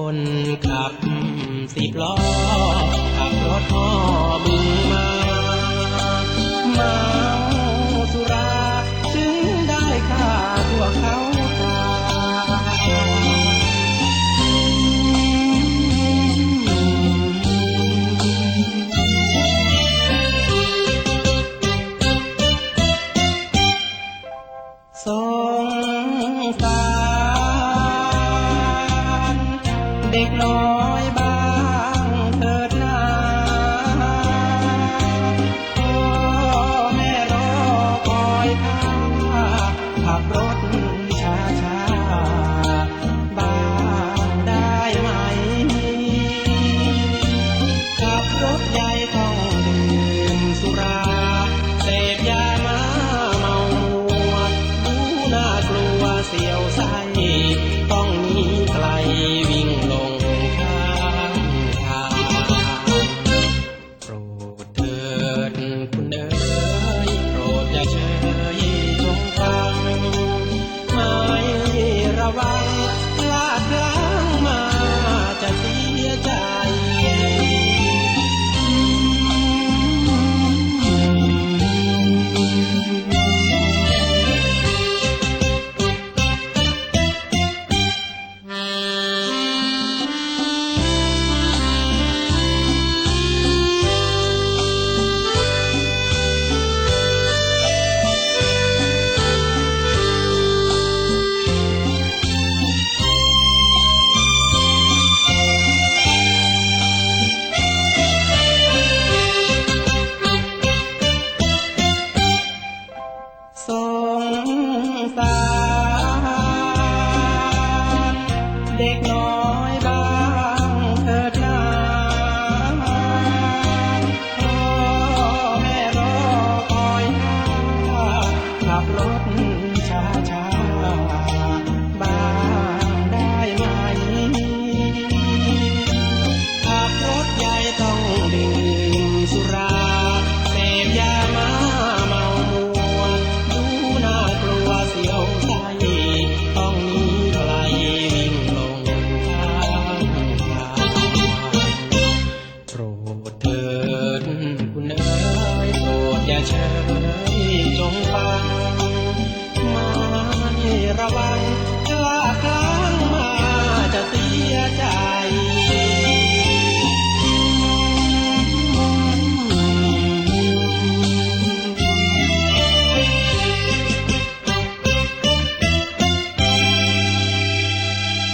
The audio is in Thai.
คนขับสิบล้อขับรถพ่อมือ เด็กน้อย around. สารเด็กน้อยบางเถิดนาพ่อแม่รอคอยขับรถ จงฟังไม่ระวัง